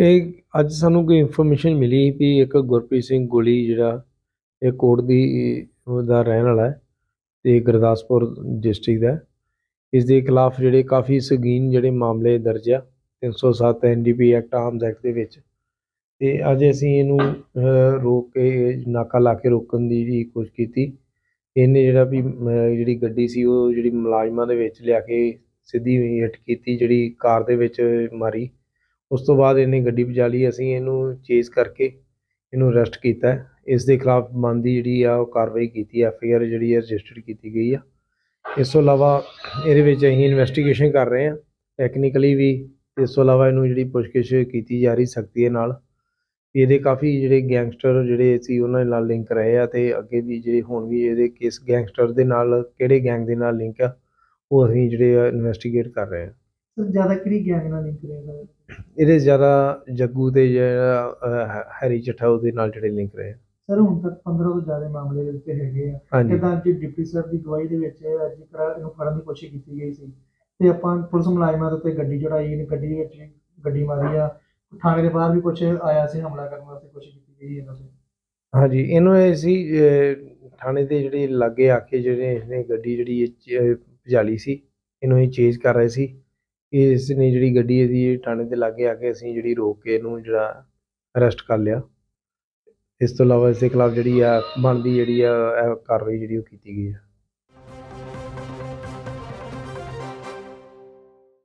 ਇਹ ਅੱਜ ਸਾਨੂੰ ਕੋਈ ਇਨਫੋਰਮੇਸ਼ਨ ਮਿਲੀ ਵੀ ਇੱਕ ਗੁਰਪ੍ਰੀਤ ਸਿੰਘ ਗੋਲੀ ਜਿਹੜਾ ਇਹ ਕੋਟ ਦੀ ਦਾ ਰਹਿਣ ਵਾਲਾ ਹੈ ਤੇ ਗੁਰਦਾਸਪੁਰ ਡਿਸਟ੍ਰਿਕਟ ਦਾ ਇਸ ਦੇ ਖਿਲਾਫ ਜਿਹੜੇ ਕਾਫੀ ਸੰਗੀਨ ਜਿਹੜੇ ਮਾਮਲੇ ਦਰਜ ਆ 307 ਐਨਡੀਪੀ ਐਕਟ ਆਰਮਸ ਐਕਟ ਦੇ ਵਿੱਚ। ਤੇ ਅੱਜ ਅਸੀਂ ਇਹਨੂੰ ਰੋਕ ਕੇ ਨਾਕਾ ਲਾ ਕੇ ਰੋਕਣ ਦੀ ਵੀ ਕੋਸ਼ਿਸ਼ ਕੀਤੀ। ਇਹਨੇ ਜਿਹੜਾ ਵੀ ਜਿਹੜੀ ਗੱਡੀ ਸੀ, ਉਹ ਜਿਹੜੀ ਮੁਲਾਜ਼ਮਾਂ ਦੇ ਵਿੱਚ ਲਿਆ ਕੇ ਸਿੱਧੀ ਹਿੱਟ ਕੀਤੀ, ਜਿਹੜੀ ਕਾਰ ਦੇ ਵਿੱਚ ਮਾਰੀ। ਉਸ ਤੋਂ ਬਾਅਦ ਇਹਨੇ ਗੱਡੀ ਭਜਾ ਲਈ, ਅਸੀਂ ਇਹਨੂੰ ਚੇਸ ਕਰਕੇ ਇਹਨੂੰ ਅਰੈਸਟ ਕੀਤਾ ਇਸ ਦੇ ਖਿਲਾਫ ਬਣਦੀ ਜਿਹੜੀ ਆ, ਉਹ ਕਾਰਵਾਈ ਕੀਤੀ ਐਫ ਆਈ ਆਰ ਜਿਹੜੀ ਹੈ ਰਜਿਸਟਰਡ ਕੀਤੀ ਗਈ ਆ। ਇਸ ਤੋਂ ਇਲਾਵਾ ਇਹਦੇ ਵਿੱਚ ਅਸੀਂ ਇਨਵੈਸਟੀਗੇਸ਼ਨ ਕਰ ਰਹੇ ਹਾਂ। ਟੈਕਨੀਕਲੀ ਵੀ ਇਸ ਤੋਂ ਇਲਾਵਾ ਇਹਨੂੰ ਜਿਹੜੀ ਪੁੱਛਗਿੱਛ ਕੀਤੀ ਜਾ ਰਹੀ, ਸਖਤੀ ਦੇ ਨਾਲ। ਵੀ ਇਹਦੇ ਕਾਫੀ ਜਿਹੜੇ ਗੈਂਗਸਟਰ ਜਿਹੜੇ ਸੀ, ਉਹਨਾਂ ਦੇ ਨਾਲ ਲਿੰਕ ਰਹੇ ਆ ਤੇ ਅੱਗੇ ਵੀ ਜਿਹੜੇ ਹੁਣ ਵੀ ਇਹਦੇ ਕਿਸ ਗੈਂਗਸਟਰ ਦੇ ਨਾਲ, ਕਿਹੜੇ ਗੈਂਗ ਦੇ ਨਾਲ ਲਿੰਕ ਆ, ਉਹ ਅਸੀਂ ਜਿਹੜੇ ਆ ਇਨਵੈਸਟੀਗੇਟ ਕਰ ਰਹੇ ਹਾਂ। ਸਰ ਜ਼ਿਆਦਾ ਕਿਹੜੀ ਗੈਂਗ ਨਾਲ ਲਿੰਕ ਰਿਹਾ ਇਹਦੇ ਜ਼ਿਆਦਾ ਜੱਗੂ ਤੇ ਜਿਹੜਾ ਅਹ, ਹੈਰੀ ਉਹਦੇ ਨਾਲ ਜਿਹੜੇ ਲਿੰਕ ਰਹੇ। ਸਰ ਹੁਣ ਤੱਕ 15 ਤੋਂ ਜ਼ਿਆਦਾ ਮਾਮਲੇ ਦੇ ਉੱਤੇ ਹੈਗੇ ਆ। ਹਾਂਜੀ। ਜਿੱਦਾਂ ਕਿ ਡਿਪਟੀ ਸਰ ਦੀ ਗਵਾਹੀ ਦੇ ਵਿੱਚ ਅੱਜ ਕਰਾ ਇਹਨੂੰ ਫੜਨ ਦੀ ਕੋਸ਼ਿਸ਼ ਕੀਤੀ ਗਈ ਸੀ। ਤੇ ਆਪਾਂ ਪੁਲਿਸ ਮੁਲਾਜ਼ਮਾਂ ਦੇ ਉੱਤੇ ਗੱਡੀ ਚੜਾਈ ਨੇ ਗੱਡੀ ਵਿੱਚ ਗੱਡੀ ਮਾਰੀ ਆ। ਥਾਣੇ ਦੇ ਬਾਹਰ ਵੀ ਕੁਝ ਆਇਆ ਸੀ ਹਮਲਾ ਕਰਨ ਵਾਸਤੇ ਕੋਸ਼ਿਸ਼ ਕੀਤੀ ਗਈ ਇਹਨਾਂ ਤੇ ਹਾਂਜੀ ਇਹਨੂੰ ਇਹ ਸੀ ਅਹ, ਥਾਣੇ ਦੇ ਜਿਹੜੇ ਲਾਗੇ ਆ ਕੇ ਜਿਹੜੇ ਇਹਨੇ ਗੱਡੀ ਜਿਹੜੀ ਇਹ 'ਚ, ਅਹ, ਭਜਾਲੀ ਸੀ ਇਹਨੂੰ ਇਹ ਚੇਜ਼ ਕਰ ਰਹੇ ਸੀ। ਇਸ ਨੇ ਜਿਹੜੀ ਗੱਡੀ ਇਹਦੀ ਥਾਣੇ ਦੇ ਲਾਗੇ ਆ ਕੇ ਅਸੀਂ ਜਿਹੜੀ ਰੋਕ ਕੇ ਇਹਨੂੰ ਜਿਹੜਾ ਅਰੈਸਟ ਕਰ ਲਿਆ। ਇਸ ਤੋਂ ਇਲਾਵਾ ਇਸ ਦੇ ਖਿਲਾਫ ਜਿਹੜੀ ਆ ਬਣਦੀ ਜਿਹੜੀ ਆ, ਇਹ ਕਾਰਵਾਈ ਜਿਹੜੀ ਉਹ ਕੀਤੀ ਗਈ ਆ।